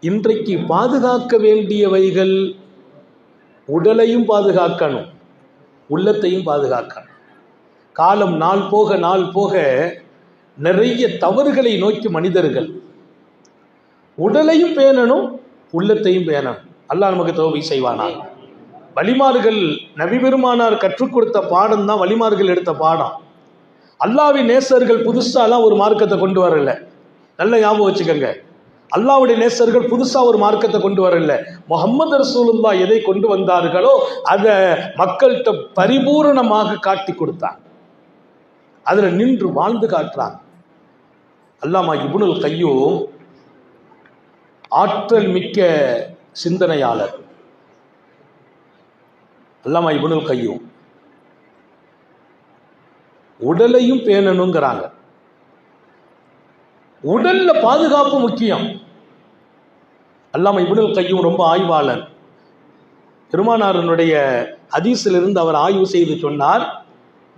இன்றைக்கு பாதுகாக்க வேண்டியவைகள் உடலையும் பாதுகாக்கணும் உள்ளத்தையும் பாதுகாக்கணும். காலம் நாள் போக நாள் போக நிறைய தவறுகளை நோக்கி மனிதர்கள் உடலையும் பேணணும் உள்ளத்தையும் பேணணும். அல்லாஹ் நமக்கு தோவை செய்வானா? வழிமார்கள் நபிபெருமானார் கற்றுக் கொடுத்த பாடம் தான் வழிமார்கள் எடுத்த பாடம். அல்லாவின் நேசர்கள் புதுசாலாம் ஒரு மார்க்கத்தை கொண்டு வரல. நல்ல ஞாபகம் வச்சுக்கோங்க. அல்லாவுடைய நேசர்கள் புதுசாக ஒரு மார்க்கத்தை கொண்டு வரல. முகமது ரசூலுல்லா எதை கொண்டு வந்தார்களோ அதை மக்கள்கிட்ட பரிபூரணமாக காட்டி கொடுத்தாங்க. அதில் நின்று வாழ்ந்து காட்டுறாங்க. அல்லாமா இபுனுல் கையும் ஆற்றல் மிக்க சிந்தனையாளர். அல்லாமா இபுனுல் கையும். உடலையும் பேணணுங்கிறாங்க. உடல்ல பாதுகாப்பு முக்கியம். அல்லாம இப்னுல் கையும் ரொம்ப ஆய்வாளர். பெருமானாரனுடைய ஹதீஸிலிருந்து அவர் ஆய்வு செய்து சொன்னார்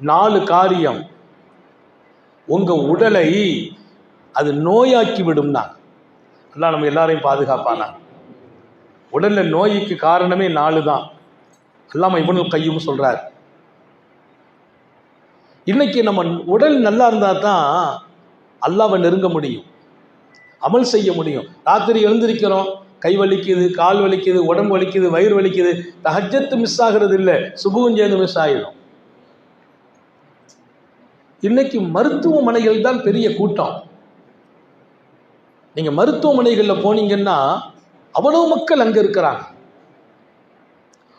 நாலு காரியம். உங்க உடலை அது நோயாக்கி விடும்னா எல்லாம் நம்ம எல்லாரையும் பாதுகாப்பானா? உடல்ல நோய்க்கு காரணமே நாலு தான். அல்லாம இவனுள் கையும் சொல்றார். இன்னைக்கு நம்ம உடல் நல்லா இருந்தா தான் அல்லாவை நெருங்க முடியும். அமல் செய்ய முடியும். ராத்திரி எழுந்திருக்கிறோம். கை வலிக்குது கால் வலிக்குது உடம்பு வலிக்குது வயிறு வலிக்குது. தஹஜத்து மிஸ் ஆகிறது இல்லை. சுபுகும் சேர்ந்து மிஸ் ஆகிடும் இன்னைக்கு மருத்துவமனைகள் தான் பெரிய கூட்டம். நீங்க மருத்துவமனைகளில் போனீங்கன்னா அவ்வளவு மக்கள் அங்க இருக்கிறாங்க.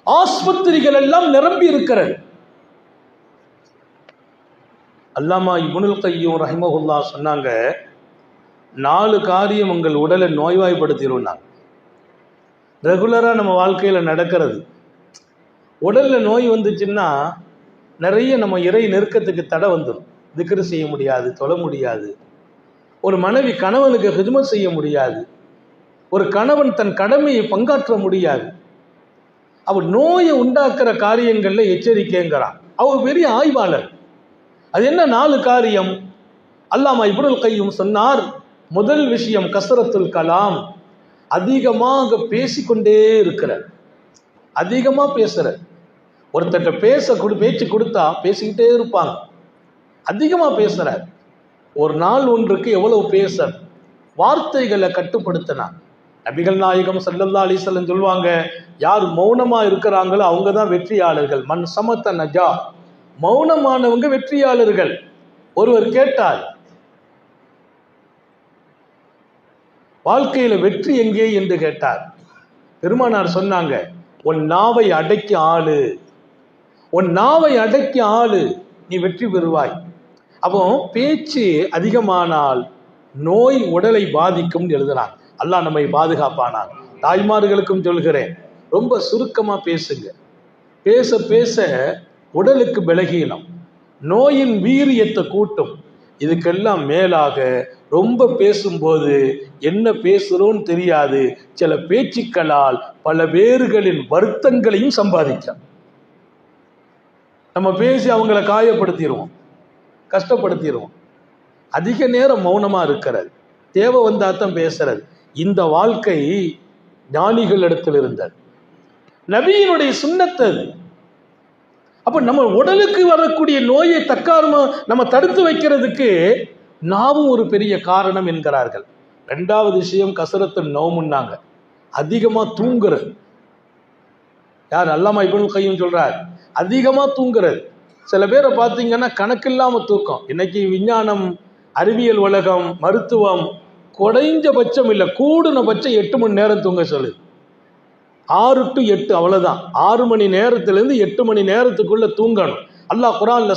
ஆஸ்பத்திரிகள் எல்லாம் நிரம்பி இருக்கிறது. அல்லாமா இபுனுல் கையும் ரஹிமஹுல்லா சொன்னாங்க நாலு காரியம் உங்கள் உடலை நோய்வாய்ப்படுத்திடும்னாங்க. ரெகுலராக நம்ம வாழ்க்கையில் நடக்கிறது. உடலில் நோய் வந்துச்சுன்னா நிறைய நம்ம இறை நெருக்கத்துக்கு தடை வந்துடும் திக்ரு செய்ய முடியாது தொழ முடியாது. ஒரு மனைவி கணவனுக்கு ஹிஜ்மத் செய்ய முடியாது. ஒரு கணவன் தன் கடமையை பங்காற்ற முடியாது. அவர் நோயை உண்டாக்குற காரியங்களில் எச்சரிக்கைங்கிறான். அவர் பெரிய ஆய்வாளர். அது என்ன நாலு காரியம்? அல்லாமா இப்னுல் கையும் சொன்னார் முதல் விஷயம் கசரத்துல் கலாம். அதிகமாக பேசிக்கொண்டே இருக்கிற அதிகமாக பேசுற. ஒருத்தட்ட பேச கொடு பேச்சு கொடுத்தா பேசிக்கிட்டே இருப்பாங்க. அதிகமாக பேசுற. ஒரு நாள் ஒன்றுக்கு எவ்வளவு பேச வார்த்தைகளை கட்டுப்படுத்தினார் நபிகள் நாயகம் சல்லல்லா அலிசல்லன் சொல்லுவாங்க யார் மௌனமா இருக்கிறாங்களோ அவங்க தான் வெற்றியாளர்கள். மண் சமத்த நஜா. மௌனமானவங்க வெற்றியாளர்கள். ஒருவர் கேட்டார் வாழ்க்கையில வெற்றி எங்கே? என்று கேட்டார். பெருமானார் சொன்னாங்க உன் நாவை அடக்கி ஆளு. உன் நாவை அடக்கி ஆளு. நீ வெற்றி பெறுவாய். அப்போ பேச்சு அதிகமானால் நோய் உடலை பாதிக்கும் எழுதுறாங்க. அல்லாஹ் நம்மை பாதுகாப்பானார் தாய்மார்களுக்கும் சொல்கிறேன் ரொம்ப சுருக்கமா பேசுங்க. பேச பேச உடலுக்கு பலகீனம் நோயின் வீரியத்தை கூட்டும். இதுக்கெல்லாம் மேலாக ரொம்ப பேசும்போது என்ன பேசுகிறோன்னு தெரியாது. சில பேச்சுக்களால் பல பேர்களின் வருத்தங்களையும் சம்பாதிக்கலாம். நம்ம பேசி அவங்கள காயப்படுத்திடுவோம். கஷ்டப்படுத்திடுவோம். அதிக நேரம் மௌனமாக இருக்கிறது. தேவை வந்தா தான் பேசுறது. இந்த வாழ்க்கை ஞானிகள் இடத்தில் இருந்தது நபியினுடைய சுண்ணத்தது அது. அப்போ நம்ம உடலுக்கு வரக்கூடிய நோயை தக்காரமா நம்ம தடுத்து வைக்கிறதுக்கு நாவும் ஒரு பெரிய காரணம் என்கிறார்கள். ரெண்டாவது விஷயம் கசரத்து நோமுன்னாங்க அதிகமாக தூங்குறது. யார் அல்லாமா இபுல் கையும் சொல்கிறார் அதிகமாக தூங்குறது. சில பேரை பார்த்தீங்கன்னா கணக்கில்லாமல் தூக்கம். இன்னைக்கு விஞ்ஞானம் அறிவியல் உலகம் மருத்துவம் குறைஞ்சபட்சம் இல்லை கூடுன பட்சம் எட்டு மணி நேரம் தூங்க சொல்லுது. ஆறு டு எட்டு அவ்வளோதான் ஆறு மணி நேரத்துலேருந்து எட்டு மணி நேரத்துக்குள்ளே தூங்கணும். அல்லாஹ் குரான்ல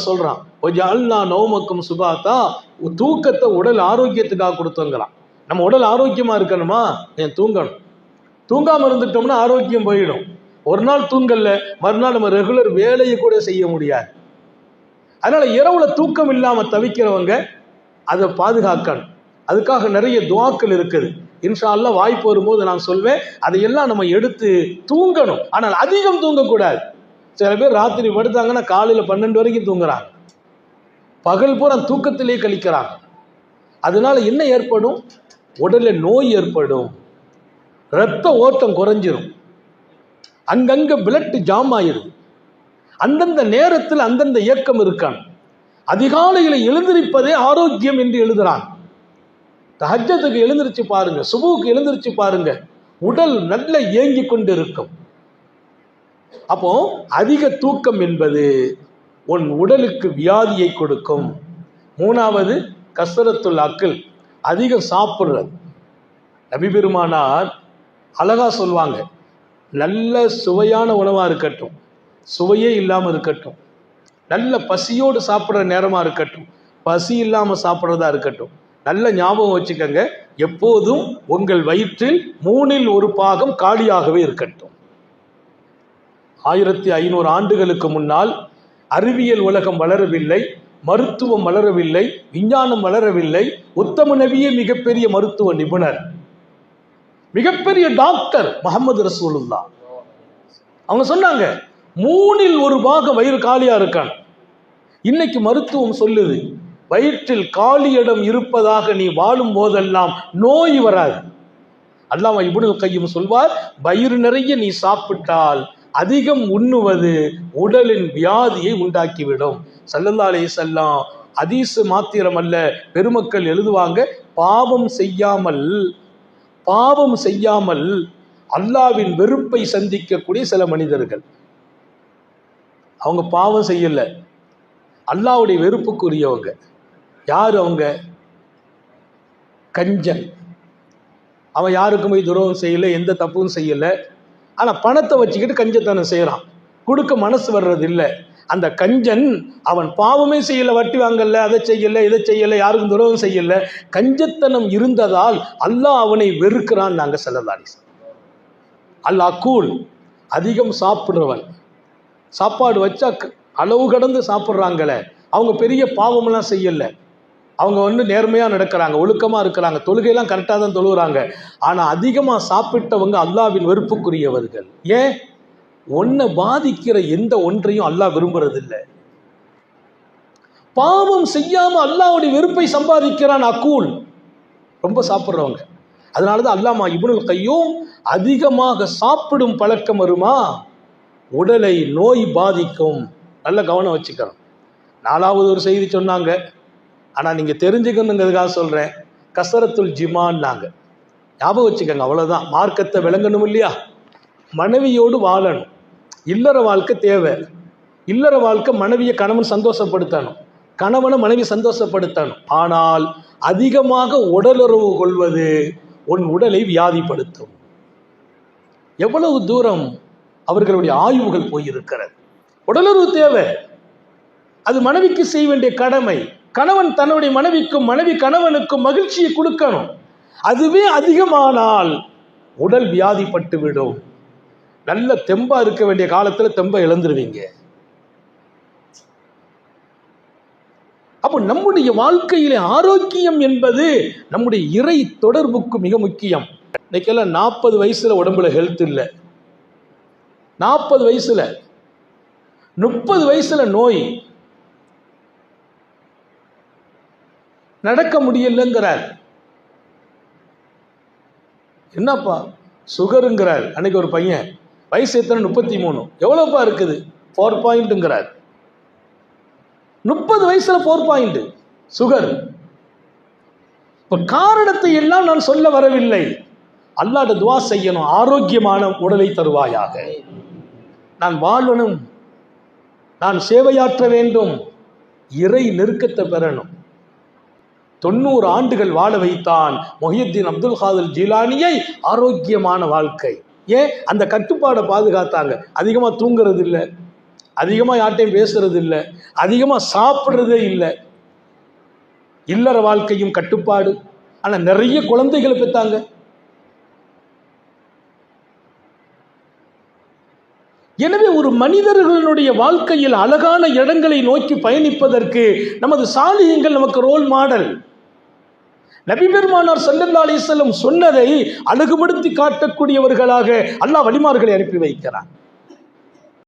கொஞ்சம் அல்லா நோமக்கும் சுபாத்தா. தூக்கத்தை உடல் ஆரோக்கியத்துக்காக கொடுத்தோங்கிறான். நம்ம உடல் ஆரோக்கியமாக இருக்கணுமா? ஏன் தூங்கணும். தூங்காமல் இருந்துட்டோம்னா ஆரோக்கியம் போயிடும். ஒரு நாள் தூங்கல்ல மறுநாள் நம்ம ரெகுலர் வேலையை கூட செய்ய முடியாது. அதனால் இரவில் தூக்கம் இல்லாமல் தவிக்கிறவங்க அதை பாதுகாக்கணும். அதுக்காக நிறைய துவாக்கள் இருக்குது. இன்ஷா அல்லாஹ் வாய்ப்பு வரும்போது நான் சொல்வேன். அதையெல்லாம் நம்ம எடுத்து தூங்கணும். ஆனால் அதிகம் தூங்கக்கூடாது. சில பேர் ராத்திரி படுத்தாங்கன்னா காலையில் பன்னெண்டு வரைக்கும் தூங்குறாங்க. பகல் பூரா தூக்கத்திலே கழிக்கிறாங்க. அதனால என்ன ஏற்படும்? உடலில் நோய் ஏற்படும். ரத்த ஓட்டம் குறைஞ்சிரும். அங்கங்கே பிளட் ஜாம் ஆயிடும் அந்தந்த நேரத்தில் அந்தந்த இயக்கம் இருக்கான் அதிகாலையில் எழுந்திருப்பதே ஆரோக்கியம் என்று எழுதுறான் தஹஜத்துக்கு எழுந்திருச்சு பாருங்க சுபுக்கு எழுந்திருச்சு பாருங்க உடல் நல்ல இயங்கி கொண்டு இருக்கும் அப்போ அதிக தூக்கம் என்பது உன் உடலுக்கு வியாதியை கொடுக்கும். மூணாவது கசரத்துள் அக்கள் அதிகம் சாப்பிட்றது. நபி பெருமானார் அழகா சொல்லுவாங்க நல்ல சுவையான உணவாக இருக்கட்டும் சுவையே இல்லாமல் இருக்கட்டும் நல்ல பசியோடு சாப்பிட்ற நேரமாக இருக்கட்டும் பசி இல்லாமல் சாப்பிட்றதா இருக்கட்டும் நல்ல ஞாபகம் வச்சுக்கோங்க. எப்போதும் உங்கள் வயிற்றில் மூணில் ஒரு பாகம் காலியாகவே இருக்கட்டும். ஆயிரத்தி ஐநூறு ஆண்டுகளுக்கு முன்னால் அறிவியல் உலகம் வளரவில்லை மருத்துவம் வளரவில்லை விஞ்ஞானம் வளரவில்லை உத்தம நபியே மிகப்பெரிய மருத்துவ நிபுணர் மிகப்பெரிய டாக்டர் முகமது ரசூலுல்லா. அவங்க சொன்னாங்க மூணில் ஒரு பாகம் வயிறு காலியா இருக்கான். இன்னைக்கு மருத்துவம் சொல்லுது வயிற்றில் காலி இடம் இருப்பதாக நீ வாழும் போதெல்லாம் நோய் வராது. அல்லாம இபுனு கையும் சொல்வார் வயிறு நிறைய நீ சாப்பிட்டால் அதிகம் உண்ணுவது உடலின் வியாதியை உண்டாக்கிவிடும். சல்லல்லாலே செல்லாம் அதீசு மாத்திரம் அல்ல பெருமக்கள் எழுதுவாங்க பாவம் செய்யாமல் பாவம் செய்யாமல் அல்லாவின் வெறுப்பை சந்திக்கக்கூடிய சில மனிதர்கள். அவங்க பாவம் செய்யல. அல்லாவுடைய வெறுப்புக்குரியவங்க. யார் அவங்க? கஞ்சன். அவன் யாருக்கும் போய் துரோகம் செய்யல எந்த தப்பும் செய்யலை. ஆனால் பணத்தை வச்சுக்கிட்டு கஞ்சத்தனம் செய்கிறான் கொடுக்க மனசு வர்றது இல்லை அந்த கஞ்சன் அவன் பாவமே செய்யலை வட்டி வாங்கல அதை செய்யல இதை செய்யலை யாருக்கும் துரோகம் செய்யல. கஞ்சத்தனம் இருந்ததால் அல்லாஹ் அவனை வெறுக்கிறான் நாங்கள் செல்லதாரி அல்லாஹ் கூல் அதிகம் சாப்பிட்றவன். சாப்பாடு வச்சா அளவு கடந்து சாப்பிட்றாங்களே. அவங்க பெரிய பாவமெல்லாம் செய்யலை. அவங்க வந்து நேர்மையாக நடக்கிறாங்க ஒழுக்கமாக இருக்கிறாங்க தொழுகையெல்லாம் கரெக்டாக தான் தொழுகிறாங்க. ஆனால் அதிகமாக சாப்பிட்டவங்க அல்லாவின் வெறுப்புக்குரியவர்கள். ஏன்? ஒன்றை பாதிக்கிற எந்த ஒன்றையும் அல்லாஹ் விரும்புறதில்லை. பாவம் செய்யாமல் அல்லாவுடைய வெறுப்பை சம்பாதிக்கிறான் அக்கூல். ரொம்ப சாப்பிட்றவங்க. அதனால தான் அல்லாமா இப்னுல் கையும் அதிகமாக சாப்பிடும் பழக்கம் வருமா? உடலை நோய் பாதிக்கும். நல்ல கவனம் வச்சுக்கிறோம் நாலாவது ஒரு செய்தி சொன்னாங்க. ஆனால் நீங்கள் தெரிஞ்சுக்கணுங்கிறதுக்காக சொல்கிறேன் கசரத்துல் ஜிமான்னாங்க. ஞாபகம் வச்சுக்கோங்க அவ்வளோதான் மார்க்கத்தை விளங்கணும் இல்லையா? மனைவியோடு வாழணும். இல்லற வாழ்க்கை தேவை. இல்லற வாழ்க்கை மனைவியை கணவன் சந்தோஷப்படுத்தணும். கணவனை மனைவி சந்தோஷப்படுத்தணும். ஆனால் அதிகமாக உடலுறவு கொள்வது உன் உடலை வியாதிப்படுத்தும். எவ்வளவு தூரம் அவர்களுடைய ஆய்வுகள் போயிருக்கிறது. உடலுறவு தேவை. அது மனைவிக்கு செய்ய வேண்டிய கடமை. கணவன் தன்னுடைய மனைவிக்கும் மனைவி கணவனுக்கும் மகிழ்ச்சியை கொடுக்கணும். அதுவே அதிகமானால் உடல் வியாதிப்பட்டு விடும். நல்ல தெம்பா இருக்க வேண்டிய காலத்துல தெம்பை இழந்துருவீங்க. அப்போ நம்முடைய வாழ்க்கையிலே ஆரோக்கியம் என்பது நம்முடைய இறை தொடர்புக்கு மிக முக்கியம். இன்னைக்கெல்லாம் நாற்பது வயசுல உடம்புல ஹெல்த் இல்லை. நாற்பது வயசுல. முப்பது வயசுல நோய். நடக்க முடியலங்கிறார். என்னப்பா? சுகருங்கிறார். அன்னைக்கு ஒரு பையன். வயசு எத்தனை? முப்பத்தி மூணு. எவ்வளோப்பா இருக்குது? ஃபோர் பாயிண்ட்டுங்கிறார் முப்பது வயசில் ஃபோர் பாயிண்ட்டு சுகர். இப்போ காரணத்தை எல்லாம் நான் சொல்ல வரவில்லை. அல்லாட துவா செய்யணும். ஆரோக்கியமான உடலை தருவாயாக. நான் வாழணும். நான் சேவையாற்ற வேண்டும். இறை நெருக்கத்தை பெறணும். தொண்ணூறு ஆண்டுகள் வாழ வைத்தான் மொஹியுத்தீன் அப்துல் காதல் ஜீலானியை ஆரோக்கியமான வாழ்க்கை. ஏன் அந்த கட்டுப்பாடை பாதுகாத்தாங்க. அதிகமாக தூங்குறது இல்லை அதிகமாக யார்ட்டையும் பேசுறது இல்லை அதிகமாக சாப்பிட்றதே இல்லை. இல்லற வாழ்க்கையும் கட்டுப்பாடு. ஆனால் நிறைய குழந்தைகளை பெற்றாங்க எனவே ஒரு மனிதர்களுடைய வாழ்க்கையில் அழகான இடங்களை நோக்கி பயணிப்பதற்கு நமது சாலியங்கள் நமக்கு ரோல் மாடல் நபி பெருமானார் ஸல்லல்லாஹு சொன்னதை அழகுபடுத்தி காட்டக்கூடியவர்களாக அல்லாஹ் வழிமார்களை அனுப்பி வைக்கிறான்.